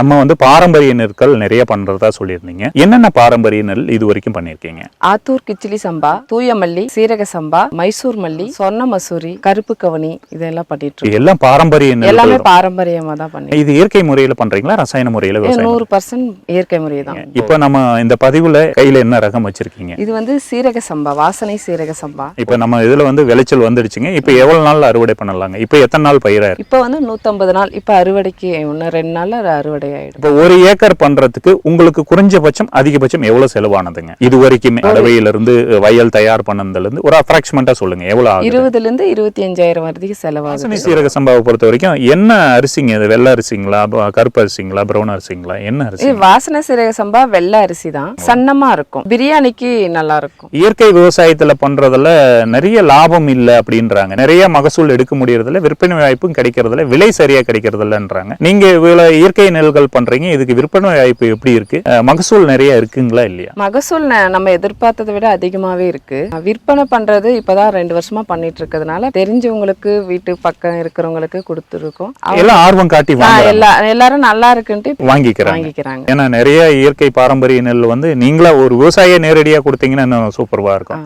நம்ம வந்து பாரம்பரிய நெற்கள் நிறைய பண்றதா சொல்லியிருந்தீங்க. என்னென்ன பாரம்பரிய நெல் இது வரைக்கும் பண்ணியிருக்கீங்க? ஆத்தூர் கிச்சிலி சம்பா தூய மல்லி சீரக சம்பா மைசூர் மல்லி சொர்ண மசூரி கருப்பு கவனி இதெல்லாம் பண்ணிட்டு எல்லாம் பாரம்பரிய எல்லாமே நெல் பாரம்பரியமா தான் பண்ணி இது இயற்கை முறையில பண்றீங்களா? ரசாயன முறையில நூறு பர்சன்ட் இயற்கை முறை தான். இப்போ நம்ம இந்த பதிவுல கையில என்ன ரகம் வச்சிருக்கீங்க? இது வந்து சீரக சம்பா வாசனை சீரக சம்பா. இப்போ நம்ம இதுல வந்து விளைச்சல் வந்துடுச்சுங்க. இப்போ எவ்வளவு நாள் அறுவடை பண்ணலாங்க? இப்போ எத்தனை நாள் பயிரா இப்போ வந்து நூத்தம்பது நாள். இப்போ அறுவடைக்கு இன்னும் ரெண்டு நாள்ல அறுவடை ஆயிடும் இப்போ ஒரு ஏக்கர் பண்றதுக்கு உங்களுக்கு குறைஞ்சபட்சம் அதிகபட்சம் எவ்வளவு செலவானதுங்க? இது வரைக்குமே அளவையில இருந்து வயல் தயார் பண்ணதுல இருந்து ஒரு அப்ராக்சிமெண்டா சொல்லுங்க எவ்வளவு ஆகுது? இருபதுல இருந்து இருபத்தி அஞ்சாயிரம் வரைக்கும் செலவாகுது. வாசனை சீரக சம்பாவை பொறுத்த வரைக்கும் என்ன அரிசிங்க இது? வெள்ளை அரிசிங்களா கருப்பு அரிசிங்களா பிரவுன் அரிசிங்களா? என்ன அரிசி? வாசனை சீரக சம்பா வெள்ளை அரிசி தான் சன்னமா இருக்கும். பிரியாணிக்கு நல்லா இருக்கும் இயற்கை விவசாயத்துல பண்றதுல நிறைய லாபம் இல்ல அப்படின்றாங்க. நிறைய மகசூல் எடுக்க முடியறதுல விற்பனை வாய்ப்பும் கிடைக்கிறதுல விலை சரியா கிடைக்கிறதில்லன்றாங்க. நீங்க இயற்கை நெல்கள் பண்றீங்க? இதுக்கு விற்பனை வாய்ப்பு எப்படி இருக்கு? மகசூல் நிறைய இருக்குங்களா இல்லையா? மகசூல் நம்ம எதிர்பார்த்ததை விட அதிகமாவே இருக்கு. விற்பனை பண்றது இப்பதான் ரெண்டு வருஷமா பண்ணிட்டு இருக்கிறதுனால தெரிஞ்சவங்களுக்கு வீட்டு பக்கம் இருக்கிறவங்களுக்கு கொடுத்துருக்கோம். எல்லாம் ஆர்வம் காட்டி எல்லா எல்லாரும் நல்லா இருக்குன்ட்டு வாங்கிக்கிறாங்க. வாங்கிக்கிறாங்க. ஏன்னா நிறைய இயற்கை பாரம்பரிய நெல் வந்து நீங்களா ஒரு விவசாயியை நேரடியா கொடுத்தீங்கன்னா இன்னும் சூப்பர்வா இருக்கும்.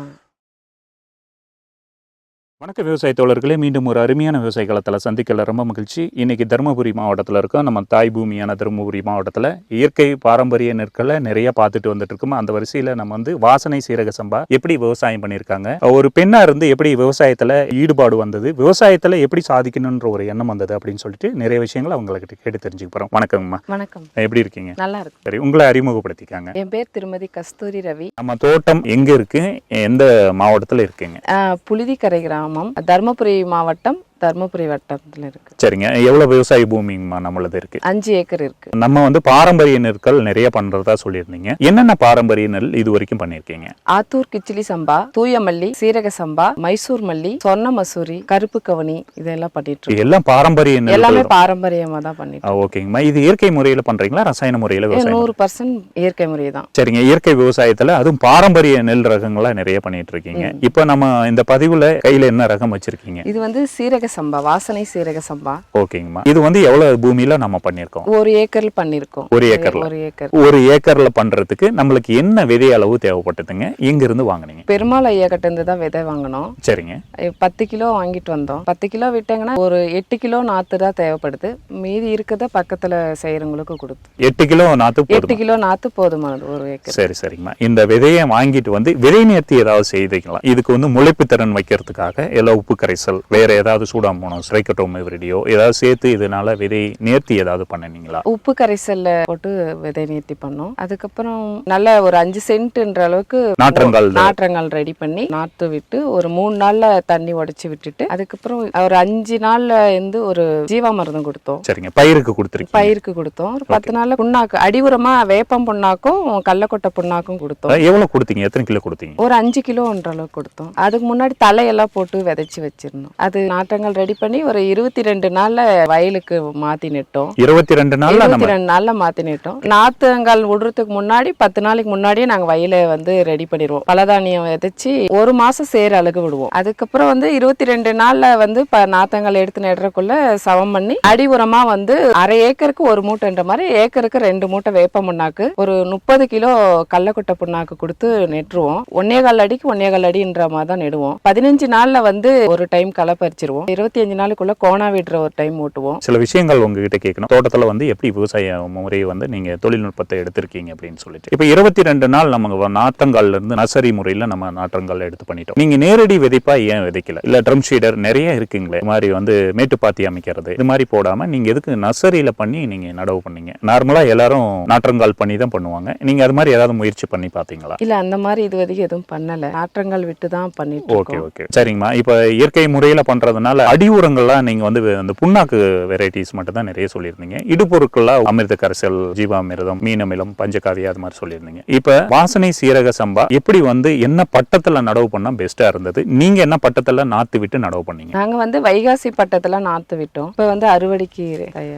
வணக்க விவசாய தோழர்களே மீண்டும் ஒரு அருமையான விவசாய களத்தில் சந்திக்கல. ரொம்ப மகிழ்ச்சி. இன்னைக்கு தருமபுரி மாவட்டத்தில் இருக்கோம். நம்ம தாய் பூமியான தருமபுரி மாவட்டத்தில் இயற்கை பாரம்பரிய நெற்களை நிறைய பார்த்துட்டு வந்துட்டு இருக்கோம் அந்த வரிசையில் நம்ம வந்து வாசனை சீரக சம்பா எப்படி விவசாயம் பண்ணியிருக்காங்க ஒரு பெண்ணா இருந்து எப்படி விவசாயத்தில் ஈடுபாடு வந்தது விவசாயத்தில் எப்படி சாதிக்கணுன்ற ஒரு எண்ணம் வந்தது அப்படின்னு சொல்லிட்டு நிறைய விஷயங்களை அவங்ககிட்ட கேட்டு தெரிஞ்சுக்க போகிறோம் வணக்கங்கம்மா வணக்கம். எப்படி இருக்கீங்க? நல்லா இருக்கு சரி உங்களை அறிமுகப்படுத்திக்காங்க. என் பேர் திருமதி கஸ்தூரி ரவி. நம்ம தோட்டம் எங்க இருக்கு? எந்த மாவட்டத்தில் இருக்குங்க? புழுதிக்கரை கிராமம். தருமபுரி மாவட்டம் தருமபுரி வட்டத்துல இருக்கு. சரிங்க. எவ்வளவு விவசாய பூமிங்கம்மா நம்மளது இருக்கு? அஞ்சு ஏக்கர் இருக்கு. நம்ம வந்து பாரம்பரிய நெற்கள் நிறைய பண்றதா சொல்லியிருந்தீங்க. என்னென்ன பாரம்பரிய நெல் இது வரைக்கும் பண்ணியிருக்கீங்க? ஆத்தூர் கிச்சிலி சம்பா தூய மல்லி சீரக சம்பா மைசூர் மல்லி சொர்ண மசூரி கருப்பு கவனி இதெல்லாம் பண்ணிட்டு எல்லாம் பாரம்பரிய நெல் எல்லாமே பாரம்பரியமா தான் பண்ணிட்டு ஓகேங்கம்மா. இது இயற்கை முறையில பண்றீங்களா ரசாயன முறையில நூறு பர்சன்ட் இயற்கை முறை தான். சரிங்க. இயற்கை விவசாயத்துல அதுவும் பாரம்பரிய நெல் ரகங்களா நிறைய பண்ணிட்டு இருக்கீங்க இப்போ நம்ம இந்த பதிவுல கையில என்ன ரகம் வச்சிருக்கீங்க? இது வந்து சீரக சம்பா வாசனை சீரக சம்பா. ஓகேங்கம்மா. இது வந்து எவ்வளவு பூமியில நம்ம பண்ணியிருக்கோம்? ஒரு ஏக்கர்ல பண்ணிருக்கோம் ஒரு ஏக்கர்ல. ஒரு ஏக்கர். ஒரு ஏக்கர்ல பண்றதுக்கு நம்மளுக்கு என்ன விதை அளவு தேவைப்பட்டதுங்க? எங்க இருந்து வாங்குனீங்க. பெருமாள் ஐயா கிட்ட இருந்து தான் விதை வாங்கினோம். சரிங்க. பத்து கிலோ வாங்கிட்டு வந்தோம். பத்து கிலோ விட்டாங்கன்னா ஒரு எட்டு கிலோ நாத்து தான் தேவைப்படுது. மீதி இருக்கத பக்கத்துல செய்யறவங்களுக்கு கொடுத்து. எட்டு கிலோ நாத்து எட்டு கிலோ நாத்து போதுமானது ஒரு ஏக்கர். சரி சரிங்கம்மா. இந்த விதையை வாங்கிட்டு வந்து விதை நேர்த்தி ஏதாவது செய்தீங்களா இதுக்கு வந்து முளைப்பு திறன் வைக்கிறதுக்காக இல்லை உப்பு கரைசல் வேற ஏதாவது சூடாமோனோ ஸ்ரைக்கட்டோம் விரிடியோ ஏதாவது சேர்த்து இதனால விதை நேர்த்தி ஏதாவது பண்ணினீங்களா உப்பு கரைசல்ல போட்டு விதை நீர்த்தி பண்ணோம். அதுக்கப்புறம் நல்ல ஒரு அஞ்சு சென்ட்ன்ற அளவுக்கு நாற்றங்கால் நாற்றங்கால் ரெடி பண்ணி நாத்து விட்டு ஒரு மூணு நாள்ல தண்ணி உடைச்சு விட்டுட்டு அதுக்கப்புறம் ஒரு அஞ்சு நாள்ல இருந்து ஒரு ஜீவாமிர்தம் கொடுத்தோம். சரிங்க. பயிருக்கு கொடுத்துருக்கீங்க. பயிருக்கு கொடுத்தோம். ஒரு பத்து நாள்ல புண்ணாக்கு அடிவுரமா வேப்பம் புண்ணாக்கும் கடலக்கொட்டை புண்ணாக்கும் கொடுத்தோம். எவ்வளவு கொடுத்தீங்க? எத்தனை கிலோ கொடுத்தீங்க? ஒரு அஞ்சு கிலோன்ற அளவுக்கு கொடுத்தோம். அதுக்கு முன்னாடி தலையெல்லாம் போட்டு விதைச்சு வச்சிருந்தோம். அது நாற்றங்கள் ரெடி பண்ணி ஒரு இருபத்தி ரெண்டு நாள்ல வயலுக்கு மாத்தி நட்டோம். இருபத்தி ரெண்டு நாள்ல இருபத்தி ரெண்டு நாள்ல மாத்தி நட்டோம். நாத்துங்கள் விடுறதுக்கு முன்னாடி பத்து நாளைக்கு முன்னாடியே நாங்க வயலை வந்து ரெடி பண்ணிடுவோம். பலதானியம் விதைச்சு ஒரு மாசம் சேர அழகு விடுவோம். அதுக்கப்புறம் வந்து இருபத்தி ரெண்டு நாள்ல வந்து நாத்தங்கள் எடுத்து நடுறதுக்குள்ள சவம் பண்ணி அடி உரமா வந்து அரை ஏக்கருக்கு ஒரு மூட்டைன்ற மாதிரி ஏக்கருக்கு ரெண்டு மூட்டை வேப்ப புண்ணாக்கு ஒரு முப்பது கிலோ கடலக்கொட்டை புண்ணாக்கு கொடுத்து நெட்டுருவோம். ஒன்னே கால் அடிக்கு ஒன்னே கால் அடின்ற மாதிரி தான் நெடுவோம். பதினஞ்சு நாள்ல வந்து ஒரு டைம் களை பறிச்சிருவோம். இருபத்தி அஞ்சு நாளுக்குள்ள கோணா விடுற ஒரு டைம் ஓட்டுவோம். சில விஷயங்கள் உங்ககிட்ட கேட்கணும். தோட்டத்துல வந்து எப்படி விவசாய முறையை வந்து நீங்க தொழில்நுட்பத்தை எடுத்திருக்கீங்க அப்படின்னு சொல்லிட்டு. இப்போ இருபத்தி ரெண்டு நாள் நம்ம நாற்றங்கால்ல இருந்து நர்சரி முறையில நம்ம நாற்றங்கால் எடுத்து பண்ணிட்டோம். நீங்க நேரடி விதைப்பா ஏன் விதைக்கல? இல்ல ட்ரம் ஷீடர் நிறைய இருக்குங்களே இது மாதிரி வந்து மேட்டுப்பாத்தி அமைக்கிறது இது மாதிரி போடாம நீங்க எதுக்கு நர்சரியில பண்ணி நீங்க நடவு பண்ணீங்க? நார்மலா எல்லாரும் நாற்றங்கால் பண்ணி தான் பண்ணுவாங்க. நீங்க அது மாதிரி ஏதாவது முயற்சி பண்ணி பாத்தீங்களா? இல்ல அந்த மாதிரி இது வரைக்கும் எதுவும் பண்ணல. நாற்றங்கள் விட்டு தான் பண்ணிட்டு ஓகே ஓகே. சரிங்கம்மா. இப்போ இயற்கை முறையில பண்றதுனால அடி உரங்கள்லாம் நீங்க வந்து அந்த புண்ணாக்கு வெரைட்டிஸ் மட்டும் தான் நிறைய சொல்லியிருந்தீங்க. இடுபொருட்கள்லாம் அமிர்த கரைசல் ஜீவாமிர்தம் மீனமிலம் பஞ்சகாவியா அது மாதிரி சொல்லியிருந்தீங்க. இப்போ வாசனை சீரக சம்பா எப்படி வந்து என்ன பட்டத்துல நடவு பண்ணா பெஸ்டா இருந்தது? நீங்க என்ன பட்டத்துல நாத்து விட்டு நடவு பண்ணீங்க? நாங்க வந்து வைகாசி பட்டத்துல நாத்து விட்டோம். இப்ப வந்து அறுவடைக்கு.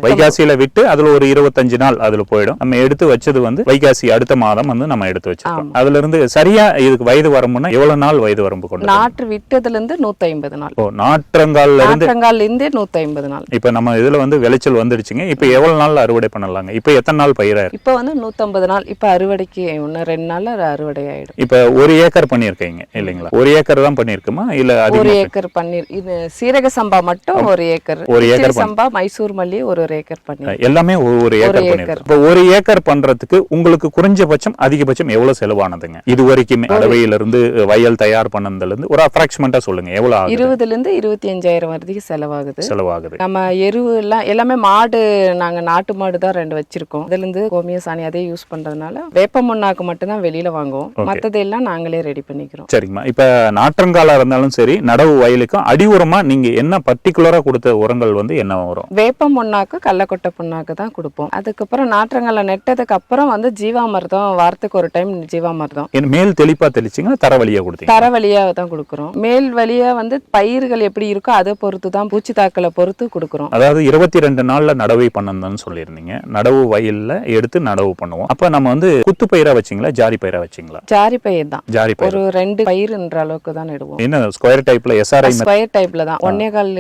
வைகாசியில விட்டு அதுல ஒரு இருபத்தஞ்சு நாள் அதுல போயிடும். நம்ம எடுத்து வச்சது வந்து வைகாசி அடுத்த மாதம் வந்து நம்ம எடுத்து வச்சிருக்கோம். அதுல இருந்து சரியா இதுக்கு வயது வரம்புன்னா எவ்வளவு நாள் வயது வரம்பு கொண்டு நாற்று விட்டதுல இருந்து நூத்தி ஐம்பது நாள். ஓ நாற்றங்கால் நாட்கள்ல இருந்து நாற்றங்கால்ல இருந்தே நூத்தி ஐம்பது நாள். இப்ப நம்ம இதுல வந்து விளைச்சல் வந்துடுச்சுங்க. இப்ப எவ்வளவு நாள்ல அறுவடை பண்ணலாங்க? இப்ப எத்தனை நாள் பயிரா இருக்கு இப்போ வந்து நூத்தம்பது நாள். இப்போ அறுவடைக்கு இன்னும் ரெண்டு நாள்ல அது அறுவடை ஆயிடும். இப்ப ஒரு ஏக்கர் பண்ணிருக்கீங்க இல்லைங்களா? ஒரு ஏக்கர் தான் பண்ணிருக்குமா இல்ல ஒரு ஏக்கர் பன்னீர் இது சீரக சம்பா மட்டும் ஒரு ஏக்கர். ஒரு ஏக்கர் சம்பா மைசூர் மல்லி ஒரு ஒரு ஏக்கர் பன்னீர் எல்லாமே ஒரு ஏக்கர் ஏக்கர். பண்ணிருக்கு இப்ப ஒரு ஏக்கர் பண்றதுக்கு உங்களுக்கு குறைஞ்சபட்சம் அதிகபட்சம் எவ்வளவு செலவானதுங்க? இது வரைக்குமே அளவையில இருந்து வயல் தயார் பண்ணதுல இருந்து ஒரு அப்ராக்சிமெண்டா சொல்லுங்க எவ்வளவு இருபதுல இருந்து இருபத்தி அஞ்சாயிரம் வரைக்கும் செலவாகுது. செலவாகுது. நம்ம எருவு எல்லாம் எல்லாமே மாடு நாங்க நாட்டு மாடு தான் ரெண்டு வச்சிருக்கோம். இதுல இருந்து கோமிய சாணி அதே யூஸ் பண்றதுனால வேப்ப முன்னாக்கு மட்டும் தான் வெளியில வாங்குவோம். மத்தது எல்லாம் நாங்களே ரெடி பண்ணிக்கிறோம். சரிங்கம்மா இப்ப நாற்றங்காலா இருந்தாலும் சரி நடவு வயலுக்கும் அடி உரமா நீங்க என்ன பர்டிகுலரா கொடுத்த உரங்கள் வந்து என்ன வரும் வேப்ப முன்னாக்கு கடலக்கொட்டை புண்ணாக்கு தான் கொடுப்போம். அதுக்கப்புறம் நாற்றங்கால நெட்டதுக்கு அப்புறம் வந்து ஜீவாமிர்தம் வாரத்துக்கு ஒரு டைம் ஜீவாமிர்தம். மேல் தெளிப்பா தெளிச்சிங்கன்னா தர வழியா கொடுத்தீங்க. தர வழியா தான் கொடுக்குறோம். மேல் வழியா வந்து பயிர்கள் எப்படி இருக்கோ அதை பொறுத்து தான் பூச்சி தாக்கலை பொறுத்து கொடுக்குறோம். அதாவது இருபத்தி ரெண்டு நாள்ல நடவை பண்ணணும்னு சொல்லியிருந்தீங்க. நடவு வயல்ல எடுத்து நடவு பண்ணுவோம். அப்ப நம்ம வந்து குத்து பயிரா வச்சிங்களா ஜாரி பயிரா வச்சிங்களா? ஜாரி பயிர் தான். ஜாரி பயிர். ஒரு ரெண்டு பயிர்ன்ற அளவுக்கு தான் நடுவோம். என்ன ஸ்கொயர் டைப்ல எஸ்ஆர்ஐ ஸ்கொயர் டைப்ல தான். ஒன்னே கால்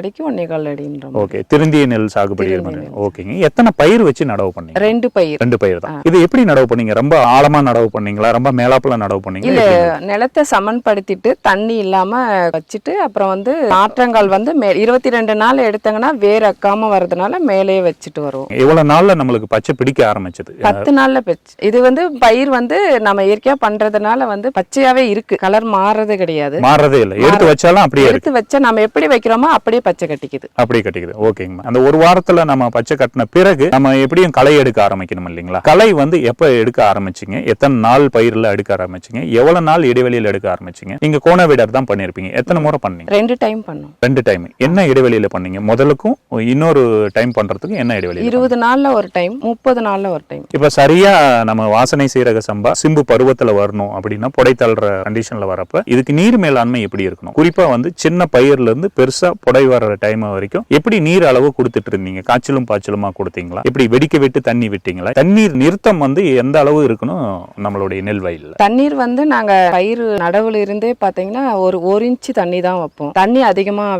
அடிக்கு ஒன்னே கால் அடின்ற. ஓகே திருந்திய நெல் சாகுபடி ஓகேங்க. எத்தனை பயிர் வச்சு நடவு பண்ணீங்க? ரெண்டு பயிர். ரெண்டு பயிர் தான். இது எப்படி நடவு பண்ணீங்க? ரொம்ப ஆழமா நடவு பண்ணீங்களா? ரொம்ப மேலாப்புல நடவு பண்ணீங்களா? இல்ல? நிலத்தை சமன்படுத்திட்டு தண்ணி இல்லாம வச்சுட்டு அப்புறம் வந்து நாற்றங்கால் வந்து மே இருபத்தி ரெண்டு நாள் எடுத்தாங்கன்னா வேர் அக்காம வர்றதுனால மேலேயே வச்சுட்டு வருவோம். எவ்வளவு நாள்ல நம்மளுக்கு பச்சை பிடிக்க ஆரம்பிச்சது. பத்து நாள்ல பச்சு இது வந்து பயிர் வந்து நம்ம இயற்கையா பண்றதுனால வந்து பச்சையாவே இருக்கு. கலர் மாறுறது கிடையாது. மாறதே இல்லை. எடுத்து வச்சாலும் அப்படியே எடுத்து வச்சா நம்ம எப்படி வைக்கிறோமோ அப்படியே பச்சை கட்டிக்குது. அப்படியே கட்டிக்குது. ஓகேங்கம்மா. அந்த ஒரு வாரத்துல நம்ம பச்சை கட்டின பிறகு நம்ம எப்படியும் களை எடுக்க ஆரம்பிக்கணும் இல்லைங்களா? களை வந்து எப்ப எடுக்க ஆரம்பிச்சீங்க? எத்தனை நாள் பயிர்ல எடுக்க ஆரம்பிச்சீங்க? எவ்வளவு நாள் இடைவெளியில எடுக்க ஆரம்பிச்சீங்க? நீங்க கோணவீடர் தான் பண்ணிருப்பீங்க. எத்தனை முறை பண்ணீங்க? ரெண்டு டைம் பண்ணோம். ரெண்டு டைம் என்ன இடைவெளியில பண்ணீங்க? முதலுக்கும் இன்னொரு டைம் பண்றதுக்கும் என்ன இடைவெளி இருபது நாள்ல ஒரு டைம் முப்பது நாள்ல ஒரு டைம் இப்ப சரியா நம்ம வாசனை சீரக சம்பா சிம்பு பருவத்துல வரணும் அப்படின்னா புடை தள்ளுற கண்டிஷன்ல வரப்ப இதுக்கு நீர் மேலாண்மை எப்படி இருக்கணும்? குறிப்பா வந்து சின்ன பயிர்ல இருந்து பெருசா புடை வர்ற டைம் வரைக்கும் எப்படி நீர் அளவு கொடுத்துட்டு இருந்தீங்க? காய்ச்சலும் பாய்ச்சலுமா கொடுத்தீங்களா? எப்படி வெடிக்க விட்டு தண்ணி விட்டீங்களா? தண்ணீர் நிறுத்தம் வந்து எந்த அளவு இருக்கணும் நம்மளுடைய நெல் வயல்ல தண்ணீர் வந்து நாங்க பயிர் நடவுல இருந்தே பாத்தீங்கன்னா ஒரு ஒரு இன்ச்சு தண்ணி தான் வைப்போம். தண்ணி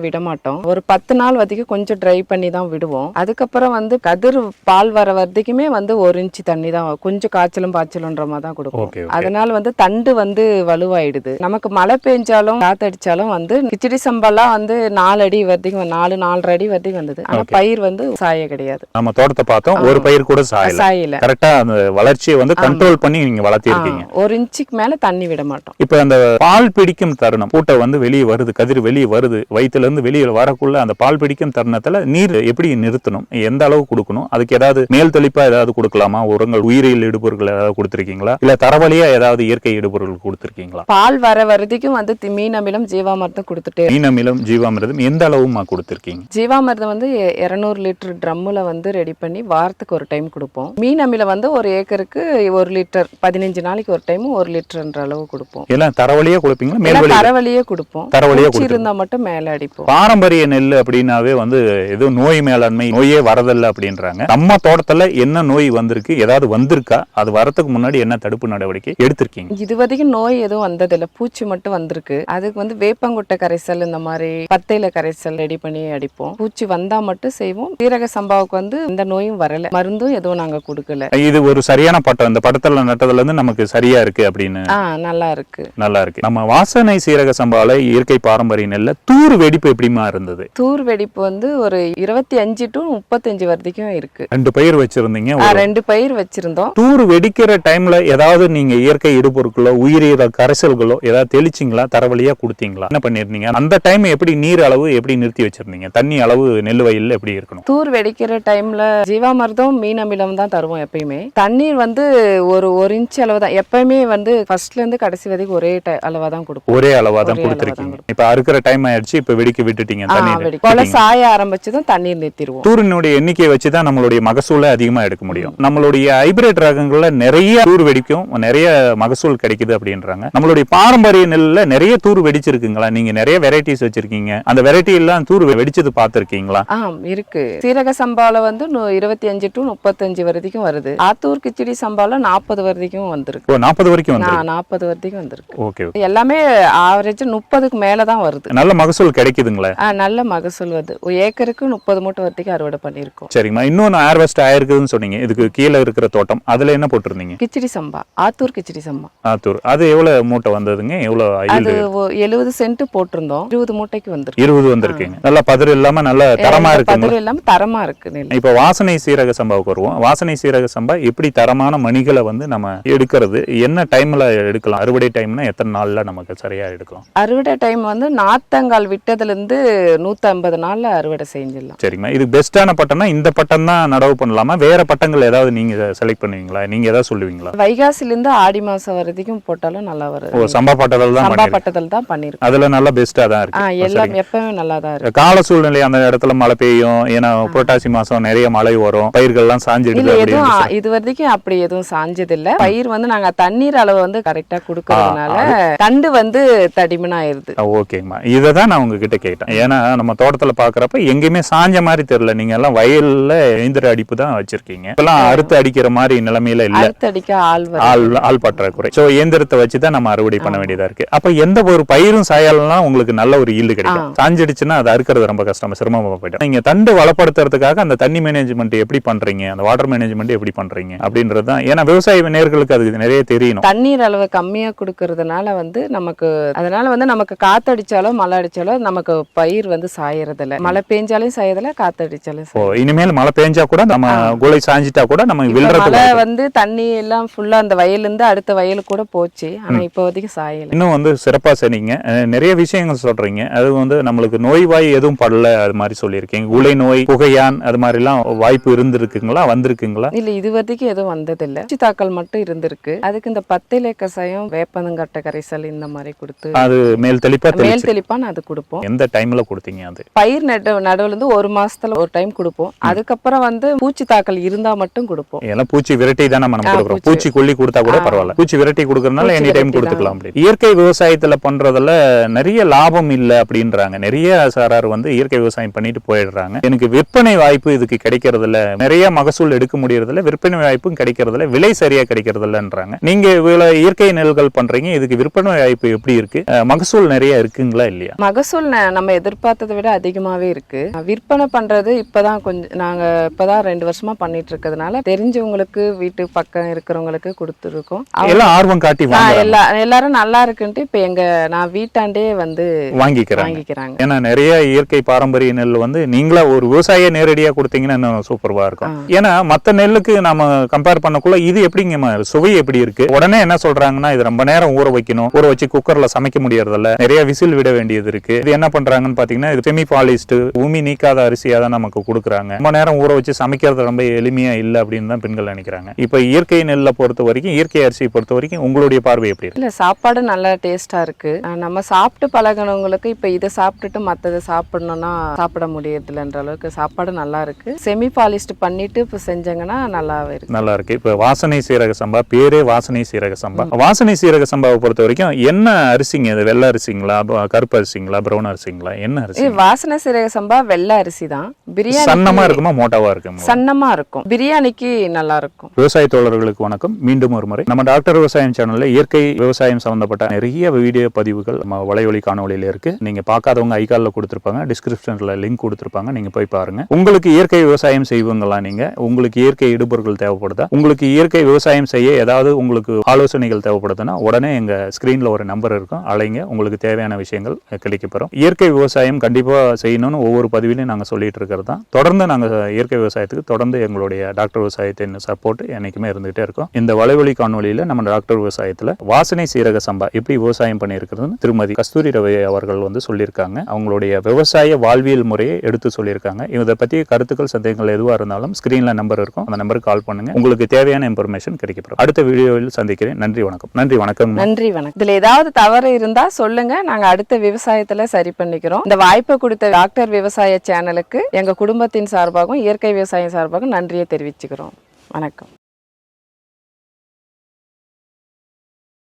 அதிகமா விட மாட்டோம். ஒரு பத்து நாள் வரைக்கும் கொஞ்சம் ட்ரை பண்ணி தான் விடுவோம். அதுக்கப்புறம் வந்து கதிர் பால் வர வரைக்குமே வந்து ஒரு இன்ச்சு தண்ணி தான் கொஞ்சம் காய்ச்சலும் பாய்ச்சலுன்ற மாதிரி தான் ஓகே அதனால வந்து தண்டு வந்து வலுவாயிடுது. நமக்கு மழை பெஞ்சாலும் காத்தடிச்சாலும் வந்து கிச்சடி சம்பெல்லாம் வந்து நாலு அடி வரைக்கும் நாலு நாலரை அடி வரைக்கும் வந்தது. ஆனா பயிர் வந்து சாய கிடையாது. நம்ம தோட்டத்தை பார்த்தோம் ஒரு பயிர் கூட சாயல. சாயல. கரெக்டா அந்த வளர்ச்சியை வந்து கண்ட்ரோல் பண்ணி நீங்க வளர்த்திருக்கீங்க. ஒரு இன்ச்சுக்கு மேல தண்ணி விட மாட்டோம். இப்ப அந்த பால் பிடிக்கும் தருணம் பூட்டை வந்து வெளியே வருது கதிர் வெளியே வருது வயிற்றுல இருந்து வெளியே வரக்குள்ள அந்த பால் பிடிக்கும் தருணத்துல நீர் எப்படி நிறுத்தணும்? எந்த அளவு கொடுக்கணும்? அதுக்கு ஏதாவது மேல் தெளிப்பா ஏதாவது கொடுக்கலாமா? உரங்கள் உயிரியல் இடுபொருட்கள் ஏதாவது கொடுத்திருக்கீங்களா? இல்ல தரவழியா ஏதாவது இயற்கை இடுபொருட்கள் கொடுத்திருக்கீங்களா? பால் வர வரைக்கும் வந்து மீன் அமிலம் ஜீவாமிர்தம் கொடுத்துட்டே மீனமிலம் ஜீவாமிரதம் எந்த அளவுமா கொடுத்திருக்கீங்க? ஜீவாமிர்தம் வந்து இரநூறு லிட்டர் ட்ரம்முல வந்து ரெடி பண்ணி வாரத்துக்கு ஒரு டைம் கொடுப்போம். மீன் அமிலம் வந்து ஒரு ஏக்கருக்கு ஒரு லிட்டர் பதினஞ்சு நாளைக்கு ஒரு டைம் ஒரு லிட்டர்ன்ற அளவு கொடுப்போம். எல்லாம் தரவழியா கொடுப்பீங்களா? தரவழியே கொடுப்போம். தரவழியா பூச்சி கொடுத்துருங்க. இருந்தா மட்டும் மேல அடிப்போம் பாரம்பரிய நெல் அப்படின்னாவே வந்து ஏதோ நோய் மேலாண்மை நோயே வரதில்ல அப்படின்றாங்க. நம்ம தோட்டத்துல என்ன நோய் வந்திருக்கு ஏதாவது வந்திருக்கா? அது வரதுக்கு முன்னாடி என்ன தடுப்பு நடவடிக்கை எடுத்திருக்கீங்க? இது வரைக்கும் நோய் எதுவும் வந்ததில்ல. பூச்சி மட்டும் வந்திருக்கு. அதுக்கு வந்து வேப்பங்கொட்டை கரைசல் இந்த மாதிரி பத்தையில கரைசல் ரெடி பண்ணி அடிப்போம். பூச்சி வந்தா மட்டும் செய்வோம். சீரக சம்பாவுக்கு வந்து இந்த நோயும் வரல. மருந்தும் எதுவும் நாங்க கொடுக்கல. இது ஒரு சரியான பட்டம். இந்த படத்துல நட்டதுல இருந்து நமக்கு சரியா இருக்கு அப்படின்னு. நல்லா இருக்கு. நல்லா இருக்கு. நம்ம வாசனை சீரக சம்பால இயற்கை பாரம்பரிய நெல்ல தூர் வெடிப்பு எப்படிமா இருந்தது? தூர் வெடிப்பு வந்து ஒரு இருபத்தி அஞ்சு டு முப்பத்தஞ்சு வரைக்கும் இருக்கு. ரெண்டு பயிர் வச்சிருந்தீங்க ஆ, ரெண்டு பயிர் வச்சிருந்தோம். தூர் வெடிக்கிற டைம்ல ஏதாவது நீங்க இயற்கை இடுபொருட்களோ உயிரியல் கரைசல்களோ ஏதாவது தெளிச்சிங்களா? தரவழியா கொடுத்தீங்களா? என்ன பண்ணிருந்தீங்க அந்த டைம் எப்படி நீர் அளவு எப்படி நிறுத்தி வச்சிருந்தீங்க? தண்ணி அளவு நெல் வயல்ல எப்படி இருக்கணும்? தூர் வெடிக்கிற டைம்ல ஜீவாமிர்தம் மீன் அமிலம் தான் தருவோம் எப்பயுமே. தண்ணீர் வந்து ஒரு ஒரு இன்ச் அளவு தான் எப்பயுமே வந்து ஃபர்ஸ்ட்ல இருந்து கடைசி வரைக்கும் ஒரே ட- அளவா தான் கொடுப்போம். ஒரே அளவா தான் ஒரே அளவா கொடுத்துருக்கீங்க. இப்ப அறுக்கிற டைம் ஆயிடுச்சு இப்ப வெடிக்க விட்டுட்டீங்க தண்ணி சாய ஆரம்பிச்சதும் தண்ணீர் நிறுத்திடுவோம். தூரினுடைய எண்ணிக்கையை வச்சு தான் நம்மளுடைய மகசூலை அதிகமா எடுக்க முடியும். நம்மளுடைய ஹைபிரிட் ரகங்கள்ல நிறைய தூர் வெடிக்கும் நிறைய மகசூல் கிடைக்குது அப்படின்றாங்க. நம்மளுடைய பாரம்பரிய நெல்ல நிறைய தூர் வெடிச்சிருக்குங்களா? நீங்க நிறைய வெரைட்டிஸ் வச்சிருக்கீங்க. அந்த வெரைட்டி எல்லாம் தூர் வெடிச்சது பார்த்திருக்கீங்களா? ஆ இருக்கு. சீரக சம்பால வந்து இருபத்தி அஞ்சு டு முப்பத்தஞ்சு வரைக்கும் வருது. ஆத்தூர் கிச்சடி சம்பால நாற்பது வரைக்கும் வந்திருக்கு. நாற்பது வரைக்கும் நாற்பது வரைக்கும் வந்திருக்கு. ஓகே எல்லாமே ஆவரேஜ் முப்பதுக்கு மேல தான் வருது. நல்ல மகசூல் கிடைக்குது. கிடைக்குதுங்களா ஆ, நல்ல மகசூல் வருது ஒரு ஏக்கருக்கு முப்பது மூட்டை வரைக்கும் அறுவடை பண்ணியிருக்கோம். சரிங்கம்மா. இன்னொன்று ஹார்வெஸ்ட் ஆயிருக்குதுன்னு சொன்னீங்க. இதுக்கு கீழே இருக்கிற தோட்டம். அதுல என்ன போட்டிருந்தீங்க? கிச்சடி சம்பா. ஆத்தூர் கிச்சடி சம்பா. ஆத்தூர். அது எவ்வளவு மூட்டை வந்ததுங்க? எவ்வளவு அது? எழுபது சென்ட் போட்டிருந்தோம். இருபது மூட்டைக்கு வந்துருக்கு. இருபது வந்திருக்கீங்க. நல்லா பதிர் இல்லாம நல்ல தரமா இருக்குங்களா? பதில் இல்லாம தரமா இருக்கு இப்போ வாசனை சீரக சம்பாவுக்கு வருவோம். வாசனை சீரக சம்பா எப்படி தரமான மணிகளை வந்து நம்ம எடுக்கிறது? என்ன டைம்ல எடுக்கலாம்? அறுவடை டைம்னா எத்தனை நாள்ல நமக்கு சரியா எடுக்கலாம்? அறுவடை டைம் வந்து நாத்தங்கால் விட்டதுல இருந்து நூத்தி ஐம்பது நாள்ல அறுவடை செஞ்சிடலாம். சரிங்கம்மா இது பெஸ்ட்டான பட்டம்னா இந்த பட்டம் தான் நடவு பண்ணலாமா? வேற பட்டங்கள் ஏதாவது நீங்க செலக்ட் பண்ணுவீங்களா? நீங்க ஏதாவது சொல்லுவீங்களா? வைகாசில இருந்து ஆடி மாசம் வரைக்கும் போட்டாலும் நல்லா ஓ வருது சம்பா பட்டத்தில் தான் சம்பா. பட்டத்தில் தான் பண்ணிருக்கோம் அதுல நல்லா பெஸ்டா தான் ஆ இருக்கு எல்லாம் எப்பவுமே நல்லா தான் இருக்கு. கால சூழ்நிலை அந்த இடத்துல மழை பெய்யும். ஏன்னா புரட்டாசி மாசம் நிறைய மழை வரும். பயிர்கள்லாம் சாஞ்சிடுது எதுவும். இது வரைக்கும் அப்படி எதுவும் சாஞ்சது இல்ல பயிர் வந்து நாங்க தண்ணீர் அளவு வந்து கரெக்டா கொடுக்கறதுனால தண்டு வந்து தடிமனாயிருது. ஆ, ஓகேங்கம்மா இதை தான் நான் உங்ககிட்ட கேட்டேன். ஏன்னா நம்ம தோட்டத்துல பாக்குறப்ப எங்கேயுமே சாஞ்ச மாதிரி தெரியல. நீங்க எல்லாம் வயல்ல இயந்திர அடிப்பு தான் வச்சிருக்கீங்க. இப்பெல்லாம் அறுத்து அடிக்கிற மாதிரி நிலைமையில இல்ல. அறுத்தடிக்க ஆள் ஆள் ஆள் பற்றாக்குறை. சோ இயந்திரத்தை வச்சு தான் நம்ம அறுவடை பண்ண வேண்டியதா இருக்கு. அப்ப எந்த ஒரு பயிரும் சாயலாம் உங்களுக்கு நல்ல ஒரு ஈல்டு கிடைக்கும். சாஞ்சிடுச்சுன்னா அது அறுக்கிறது ரொம்ப கஷ்டம். சிரமமா போயிடும். நீங்க தண்டு வளப்படுத்துறதுக்காக அந்த தண்ணி மேனேஜ்மெண்ட் எப்படி பண்றீங்க? அந்த வாட்டர் மேனேஜ்மெண்ட் எப்படி பண்றீங்க? அப்படின்றது தான். ஏன்னா விவசாய நேர்களுக்கு அதுக்கு நிறைய தெரியணும். தண்ணீர் அளவு கம்மியா கொடுக்கறதுனால வந்து நமக்கு அதனால வந்து நமக்கு காத்தடிச்சாலோ மழை அடிச்சாலோ நமக்கு பயிர் வந்து சாயறது இல்ல மழை பெஞ்சாலும் சாயறதில்ல காத்தடிச்சாலும் ஓ சாயறதில்ல. இனிமேல் மழை பெஞ்சா கூட நம்ம குலை சாஞ்சிட்டா கூட நம்ம மழை வந்து தண்ணி எல்லாம் ஃபுல்லா அந்த வயல்ல இருந்து அடுத்த வயலுக்கு கூட போச்சு. ஆனா இப்போதைக்கு சாயல. இன்னும் வந்து சிறப்பா சொன்னீங்க நிறைய விஷயங்கள் சொல்றீங்க. அது வந்து நம்மளுக்கு நோய் வாய் எதுவும் படல அது மாதிரி சொல்லியிருக்கீங்க. உலை நோய் புகையான் அது மாதிரிலாம் வாய்ப்பு இருந்திருக்குங்களா? வந்திருக்குங்களா? இல்ல இது வரைக்கும் எதுவும் வந்ததில்ல. தாக்கல் மட்டும் இருந்திருக்கு. அதுக்கு இந்த பத்திலை கசாயம் வேப்பனங்கட்ட கரைசல் இந்த மாதிரி கொடுத்து அது மேல் தெளிப்பா மேல் தெளிச்சு தெளிப்பான் அது கொடுப்போம். எந்த டைம்ல கொடுத்தீங்க அது? பயிர் நடு நடுவுல இருந்து ஒரு மாசத்துல ஒரு டைம் கொடுப்போம். அதுக்கப்புறம் வந்து பூச்சி தாக்கல் இருந்தா மட்டும் கொடுப்போம். எல்லாம் பூச்சி விரட்டி தான் நம்ம கொடுக்குறோம். பூச்சி. கொல்லி கொடுத்தா கூட. பரவாயில்ல. பூச்சி விரட்டி கொடுக்கறதுனால எனி டைம் கொடுத்துக்கலாம் அப்படி இயற்கை விவசாயத்துல பண்றதுல நிறைய லாபம் இல்ல அப்படின்றாங்க. நிறைய சாரார் வந்து இயற்கை விவசாயம் பண்ணிட்டு போயிடுறாங்க. எனக்கு விற்பனை வாய்ப்பு இதுக்கு கிடைக்கிறது இல்ல நிறைய மகசூல் எடுக்க முடியறது இல்ல விற்பனை வாய்ப்பும் கிடைக்கிறது இல்ல விலை சரியா கிடைக்கிறது இல்லன்றாங்க நீங்க இவ்வளவு இயற்கை நெல்கள் பண்றீங்க. இதுக்கு விற்பனை வாய்ப்பு எப்படி இருக்கு? மகசூல் நிறைய இருக்குங்களா இல்லையா? மகசூல் நம்ம எதிர்பார்த்ததை விட அதிகமாவே இருக்கு. விற்பனை பண்றது இப்பதான் கொஞ்சம் நாங்க இப்பதான் ரெண்டு வருஷமா பண்ணிட்டு இருக்கிறதுனால தெரிஞ்சவங்களுக்கு வீட்டு பக்கம் இருக்கிறவங்களுக்கு கொடுத்துருக்கோம். எல்லாம் ஆர்வம் காட்டி எல்லா எல்லாரும் நல்லா இருக்குன்ட்டு இப்ப எங்க நான் வீட்டாண்டே வந்து வாங்கிக்கிறாங்க. வாங்கிக்கிறாங்க. ஏன்னா நிறைய இயற்கை பாரம்பரிய நெல் வந்து நீங்களா ஒரு விவசாய நேரடியா கொடுத்தீங்கன்னா இன்னும் சூப்பர்வா இருக்கும். ஏன்னா மத்த நெல்லுக்கு நம்ம கம்பேர் பண்ணக்குள்ள இது எப்படிங்க சுவை எப்படி இருக்கு? உடனே என்ன சொல்றாங்கன்னா இது ரொம்ப நேரம் ஊற வைக்கணும். ஊற வச்சு குக்கர்ல சமைக்க முடியறதில்ல. நிறைய விசில் விட வேண்டியது இருக்கு. இது என்ன பண்றாங்கன்னு பாத்தீங்கன்னா இது செமி பாலிஸ்ட் உமி நீக்காத அரிசியா தான் நமக்கு கொடுக்குறாங்க. ரொம்ப நேரம் ஊற வச்சு சமைக்கிறது ரொம்ப எளிமையா இல்ல அப்படின்னு தான் பெண்கள் நினைக்கிறாங்க. இப்ப இயற்கை நெல்லை பொறுத்த வரைக்கும் இயற்கை அரிசியை பொறுத்த வரைக்கும் உங்களுடைய பார்வை எப்படி இருக்கு? இல்ல சாப்பாடு நல்லா டேஸ்டா இருக்கு. ஆ, நம்ம சாப்பிட்டு பழகினவங்களுக்கு இப்ப இதை சாப்பிட்டுட்டு மத்ததை சாப்பிடணும்னா சாப்பிட முடியறதில்லன்ற அளவுக்கு சாப்பாடு நல்லா இருக்கு. செமி பாலிஸ்ட் பண்ணிட்டு இப்ப செஞ்சாங்கன்னா நல்லாவே இருக்கு. நல்லா இருக்கு. இப்ப வாசனை சீரக சம்பா பேரே வாசனை சீரக சம்பா. வாசனை சீரக சம்பாவை பொறுத்த வரைக்கும் என்ன அரிசிங்க இது? வெள்ளை அரிசிங்களா கருப்பு அரிசிங்களா பிரவுன் அரிசிங்களா? என்ன அரிசி? இது வாசனை சீரக சம்பா வெள்ளை அரிசி தான். பிரியாணி சன்னமா இருக்குமா மோட்டாவா இருக்குமா? சன்னமா இருக்கும். பிரியாணிக்கு நல்லா இருக்கும். விவசாய தோழர்களுக்கு வணக்கம். மீண்டும் ஒரு முறை நம்ம டாக்டர் விவசாயம் சேனல்ல இயற்கை விவசாயம் சம்பந்தப்பட்ட நிறைய வீடியோ பதிவுகள் நம்ம வலையொலி காணொலியில இருக்கு. நீங்க பார்க்காதவங்க ஐகால்ல கொடுத்துருப்பாங்க டிஸ்கிரிப்ஷன்ல லிங்க் கொடுத்துருப்பாங்க நீங்க போய் பாருங்க. உங்களுக்கு இயற்கை விவசாயம் செய்வங்களா நீங்க? உங்களுக்கு இயற்கை இடுபொருட்கள் தேவைப்படுதா? உங்களுக்கு இயற்கை விவசாயம் செய்ய ஏதாவது உங்களுக்கு ஆலோசனைகள் தேவைப்படுதுன்னா உடனே எங்க ஸ்கிரீன்ல ஒரு நம்பர் இருக்கும். அலைங்க. உங்களுக்கு தேவையான விஷயங்கள் கிடைக்கப்பெறும் இயற்கை விவசாயம் கண்டிப்பாக செய்யணும்னு ஒவ்வொரு பதிவிலையும் நாங்கள் சொல்லிகிட்டு இருக்கிறது தான். தொடர்ந்து நாங்கள் இயற்கை விவசாயத்துக்கு தொடர்ந்து எங்களுடைய டாக்டர் விவசாயத்தின் சப்போர்ட் என்றைக்குமே இருந்துகிட்டே இருக்கும். இந்த வலைவழி காணொலியில் நம்ம டாக்டர் விவசாயத்தில் வாசனை சீரக சம்பா எப்படி விவசாயம் பண்ணியிருக்கிறதுன்னு திருமதி கஸ்தூரி ரவி அவர்கள் வந்து சொல்லியிருக்காங்க. அவங்களுடைய விவசாய வாழ்வியல் முறையை எடுத்து சொல்லியிருக்காங்க. இதை பற்றி கருத்துக்கள் சந்தேகங்கள் எதுவாக இருந்தாலும் ஸ்க்ரீனில் நம்பர் இருக்கும். அந்த நம்பருக்கு கால் பண்ணுங்கள் உங்களுக்கு தேவையான இன்ஃபர்மேஷன் கிடைக்கப்படும் அடுத்த வீடியோவில் சந்திக்கிறேன். நன்றி வணக்கம். நன்றி வணக்கம் நன்றி வணக்கம். இதில் ஏதாவது தவறு இருந்தால் சொல்லுங்கள் நாங்கள் அடுத்த விவசாயத்தில் சரி பண்ணிக்கிறோம். இந்த வாய்ப்பை கொடுத்த டாக்டர் விவசாய சேனலுக்கு எங்க குடும்பத்தின் சார்பாகவும் இயற்கை விவசாயம் சார்பாகவும் நன்றியை தெரிவிச்சுக்கிறோம். வணக்கம்.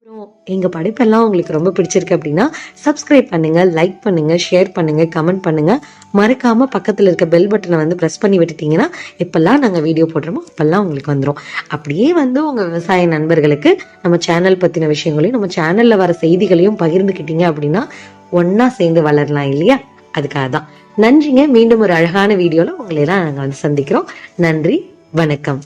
அப்புறம் எங்க படிப்பெல்லாம் உங்களுக்கு ரொம்ப பிடிச்சிருக்கு அப்படின்னா சப்ஸ்கிரைப் பண்ணுங்க லைக் பண்ணுங்க ஷேர் பண்ணுங்க கமெண்ட் பண்ணுங்க. மறக்காம பக்கத்துல இருக்க பெல் பட்டனை வந்து பிரஸ் பண்ணி விட்டுட்டீங்கன்னா எப்பெல்லாம் நாங்க வீடியோ போடுறோமோ அப்பெல்லாம் உங்களுக்கு வந்துடும் அப்படியே வந்து உங்க விவசாய நண்பர்களுக்கு நம்ம சேனல் பத்தின விஷயங்களையும் நம்ம சேனல்ல வர செய்திகளையும் பகிர்ந்துக்கிட்டீங்க அப்படின்னா ஒன்னா சேர்ந்து வளரலாம் இல்லையா? அதுக்காக தான். நன்றிங்க. மீண்டும் ஒரு அழகான வீடியோல உங்களை எல்லாம் நாங்கள் வந்து சந்திக்கிறோம். நன்றி. வணக்கம்.